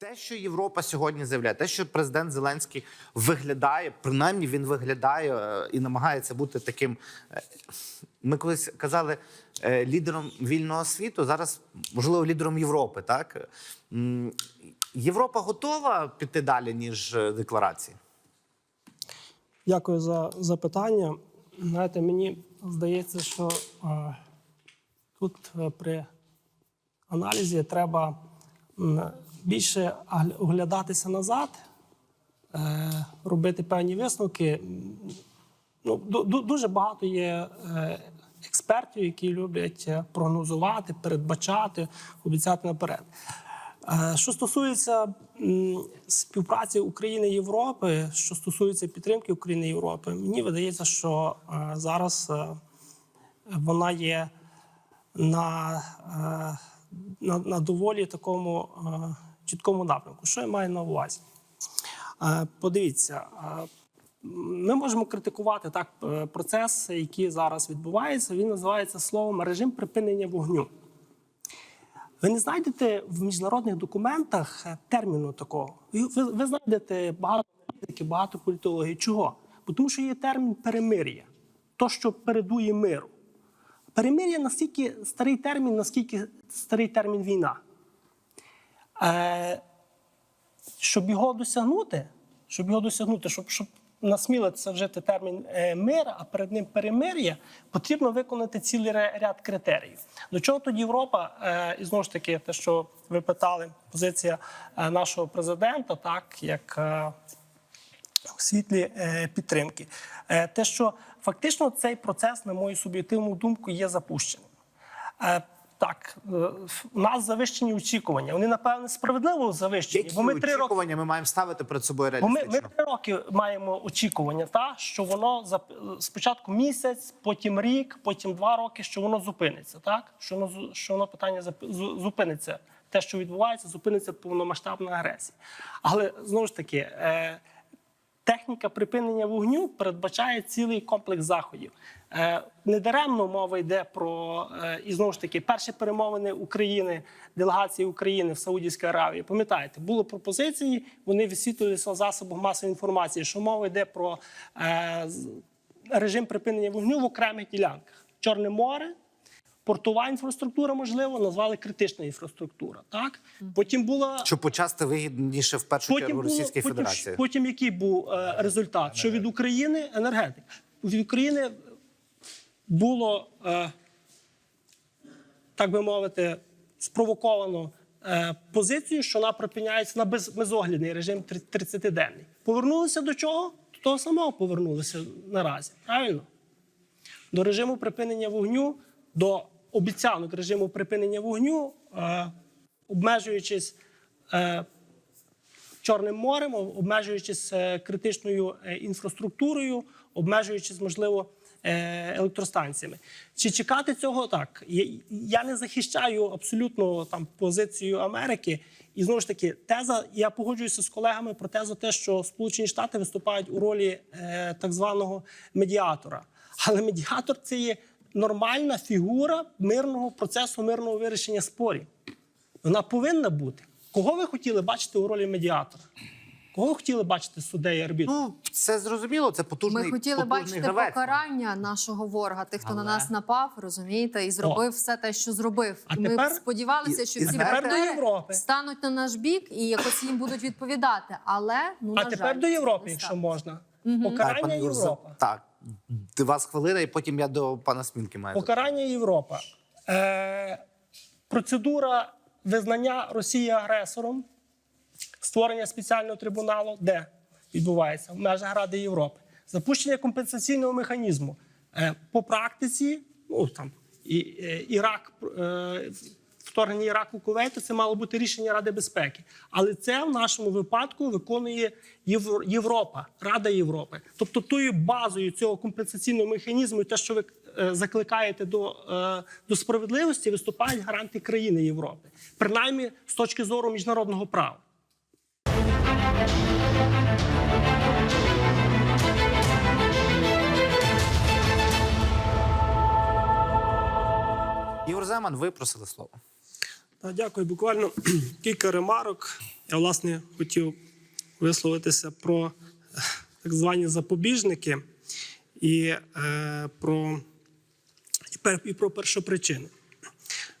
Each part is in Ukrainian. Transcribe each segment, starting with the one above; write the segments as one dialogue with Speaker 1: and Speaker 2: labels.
Speaker 1: Те, що Європа сьогодні заявляє, те, що президент Зеленський виглядає, принаймні він виглядає е, і намагається бути таким. е, Ми колись казали е, лідером вільного світу, зараз можливо лідером Європи. Так Європа готова піти далі ніж декларації.
Speaker 2: Дякую за запитання. Знаєте, мені здається, що е, тут при аналізі треба більше оглядатися назад, е, робити певні висновки. Ну, ду- ду- дуже багато є е, експертів, які люблять е, прогнозувати, передбачати, обіцяти наперед. Що стосується співпраці України і Європи, що стосується підтримки України і Європи, мені видається, що зараз вона є на, на, на доволі такому чіткому напрямку. Що я маю на увазі? Е, Подивіться, е, ми можемо критикувати так е, процес, який зараз відбувається. Він називається словом режим припинення вогню. Ви не знайдете в міжнародних документах терміну такого. Ви, ви знайдете багато політики, багато політологів. Чого? Бо тому що є термін перемир'я, то, що передує миру. Перемир'я настільки старий термін, наскільки старий термін війна. Е, щоб його досягнути, щоб його досягнути, щоб, щоб насмілитися вжити термін е, мир, а перед ним перемир'я, потрібно виконати цілий ряд критеріїв. До чого тут Європа, е, і знову ж таки, те, що ви питали, позиція нашого президента, так як у світлі підтримки. Те, що фактично цей процес, на мою суб'єктивну думку, є запущеним. Е, так, е, у нас завищені очікування. Вони, напевне, справедливо завищені.
Speaker 1: Які
Speaker 2: бо ми три роки
Speaker 1: ми маємо ставити перед собою
Speaker 2: Бо ми, ми три роки маємо очікування, та що воно зап- спочатку місяць, потім рік, потім два роки, що воно зупиниться. Так що воно що воно питання зупиниться. Те, що відбувається, зупиниться повномасштабна агресія. Але знову ж таки, е, техніка припинення вогню передбачає цілий комплекс заходів. Е, Недаремно мова йде про е, і знову ж таки перші перемовини України, делегації України в Саудівській Аравії. Пам'ятаєте, були пропозиції, вони висвітлювалися в засобах масової інформації, що мова йде про е, режим припинення вогню в окремих ділянках: Чорне море. Портова інфраструктура, можливо, назвали критична інфраструктура. Так потім була
Speaker 1: Щоб почасти вигідніше в першу чергу
Speaker 2: було- потім,
Speaker 1: Федерації.
Speaker 2: Потім який був е, результат? Що від України енергетика. Від України було, е, так би мовити, спровоковано е, позицію, що вона припиняється на без, безоглядний режим 30-денний. Повернулися до чого? До того самого повернулися наразі. Правильно? До режиму припинення вогню, до обіцянок режиму припинення вогню, е, обмежуючись. Е, Чорним морем, обмежуючись е, критичною інфраструктурою, обмежуючись, можливо, електростанціями. Чи чекати цього так? Я- не захищаю абсолютно там позицію Америки. І знову ж таки, теза, я погоджуюся з колегами про тезу, те, що Сполучені Штати виступають у ролі так званого медіатора. Але медіатор це є нормальна фігура мирного процесу, мирного вирішення спорів. Вона повинна бути. Кого ви хотіли бачити у ролі медіатора? Кого ви хотіли бачити суддею арбітру?
Speaker 1: Ну це зрозуміло. Це потужний
Speaker 3: Ми хотіли
Speaker 1: потужний
Speaker 3: бачити
Speaker 1: гравець.
Speaker 3: покарання нашого ворога, тих, хто на нас напав, розумієте, і зробив все те, що зробив.
Speaker 2: А
Speaker 3: ми
Speaker 2: тепер-
Speaker 3: сподівалися, що
Speaker 1: і
Speaker 3: всі
Speaker 2: Тепер до
Speaker 3: партнери
Speaker 2: Європи.
Speaker 3: стануть на наш бік і якось їм будуть відповідати. Але ну
Speaker 2: а
Speaker 3: на
Speaker 2: тепер
Speaker 3: жаль,
Speaker 2: до Європи, якщо можна.
Speaker 1: Так,
Speaker 2: Покарання
Speaker 1: Юрзе,
Speaker 2: Європа.
Speaker 1: Так, вас хвилина, і потім я до пана Смінки маю.
Speaker 2: Покарання Європа. Е, процедура визнання Росії агресором, створення спеціального трибуналу, де відбувається в межах Ради Європи, запущення компенсаційного механізму. Е, по практиці, ну там і, е, Ірак, е, вторгнення Іраку Кувейту, це мало бути рішення Ради безпеки. Але це в нашому випадку виконує Європа, Рада Європи. Тобто тою базою цього компенсаційного механізму, те, що ви е, закликаєте до, е, до справедливості, виступають гаранти країни Європи, принаймні з точки зору міжнародного права.
Speaker 1: Ігор Земан, ви просили слово.
Speaker 2: Дякую. Буквально кілька ремарок. Я власне хотів висловитися про е, так звані запобіжники і, е, про, і, про першопричини.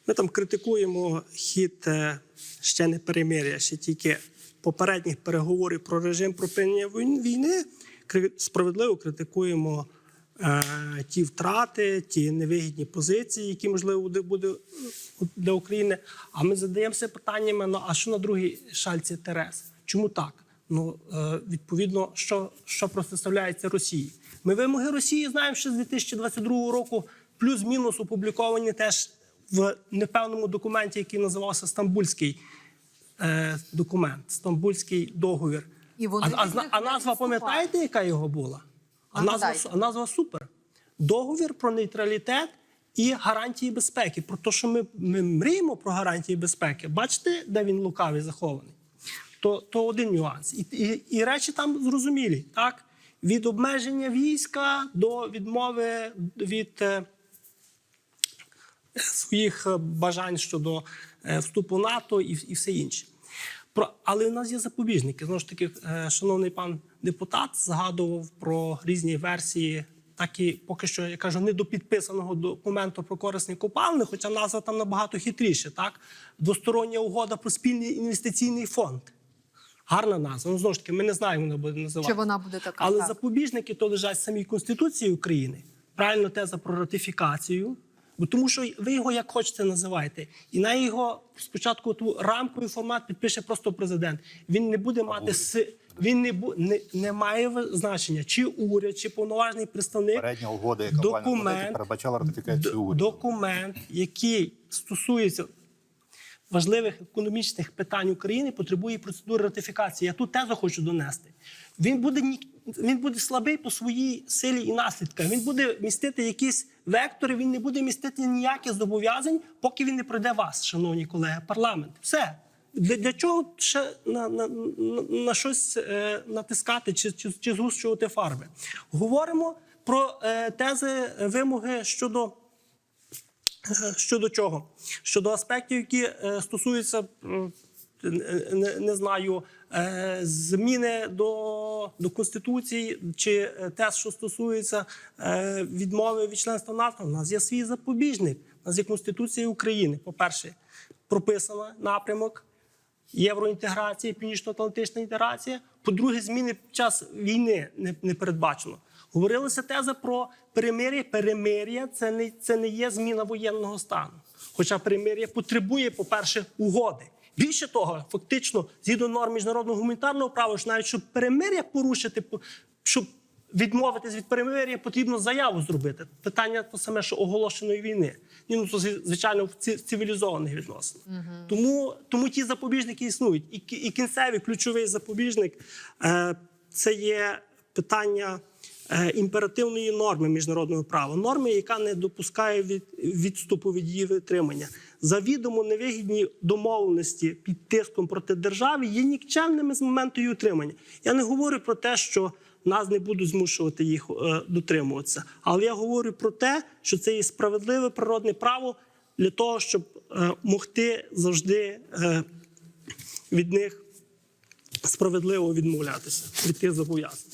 Speaker 2: Ми там критикуємо хід е, ще не перемир'я, ще тільки попередніх переговорів про режим припинення війни. Справедливо критикуємо ті втрати, ті невигідні позиції, які можливо буде, е, для України. А ми задаємося питаннями: ну а що на другій шальці Терес? Чому так? Ну е, відповідно, що, що протиставляється Росії. Ми вимоги Росії знаємо ще з 2022 року, плюс-мінус опубліковані теж в непевному документі, який називався Стамбульський е, документ, Стамбульський договір.
Speaker 3: І вони
Speaker 2: а, а, а назва пам'ятаєте, яка його була? А назва, а назва супер. Договір про нейтралітет і гарантії безпеки. Про те, що ми, ми мріємо про гарантії безпеки. Бачите, де він лукавий захований? То, то один нюанс. І, і, і речі там зрозумілі. Так? Від обмеження війська до відмови від. е, своїх е, бажань щодо е, вступу НАТО і, і все інше. Про, але у нас є запобіжники. Знову ж таки, е, шановний пан депутат згадував про різні версії, так і поки що я кажу, не до підписаного документу про корисні копалини, хоча назва там набагато хитріше. Так, двостороння угода про спільний інвестиційний фонд. Гарна назва. Ну знову ж таки, ми не знаємо, вона буде називатися.
Speaker 3: Чи вона буде така?
Speaker 2: Але
Speaker 3: так.
Speaker 2: запобіжники то лежать в самій Конституції України. Правильно теза про ратифікацію. Бо тому що ви його як хочете називаєте, І на його спочатку ту рамковий формат підпише просто президент. Він не буде мати с... він не, бу... не, не має значення, чи уряд, чи повноважний представник.
Speaker 4: Передня угода, яка
Speaker 2: Документ,
Speaker 4: передбачала ратифікацію уряду.
Speaker 2: документ, який стосується важливих економічних питань України, потребує процедури ратифікації. Я тут тезу хочу донести. Він буде він буде слабий по своїй силі і наслідках. Він буде містити якісь вектори, він не буде містити ніяких зобов'язань, поки він не пройде вас, шановні колеги, парламент. Все. Для, для чого ще на, на, на, на щось е, натискати чи, чи, чи згущувати фарби? Говоримо про е, тези, вимоги щодо Щодо чого? Щодо аспектів, які е, стосуються, е, не, знаю, е, зміни до, до Конституції, чи е, те, що стосується е, відмови від членства НАТО, у нас є свій запобіжник. У нас є Конституція України. По-перше, прописано напрямок євроінтеграції, північно-атлантична інтеграція. По-друге, зміни під час війни не, не передбачено. Говорилася теза про перемир'я. Перемир'я це не, це не є зміна воєнного стану. Хоча перемир'я потребує, по-перше, угоди. Більше того, фактично, згідно норм міжнародного гуманітарного права, що навіть щоб перемир'я порушити, по- щоб відмовитись від перемир'я, потрібно заяву зробити. Питання то саме, що оголошеної війни. Ні, ну, то, звичайно, в цивілізованих відносинах. Тому, тому ті запобіжники існують. І, і кінцевий ключовий запобіжник е, це є питання імперативної норми міжнародного права, норми, яка не допускає від, відступу від її витримання. Завідомо невигідні домовленості під тиском проти держави є нікчемними з моменту її утримання. Я не говорю про те, що нас не будуть змушувати їх е, дотримуватися, але я говорю про те, що це є справедливе природне право для того, щоб е, могти завжди е, від них справедливо відмовлятися від тих зобов'язань.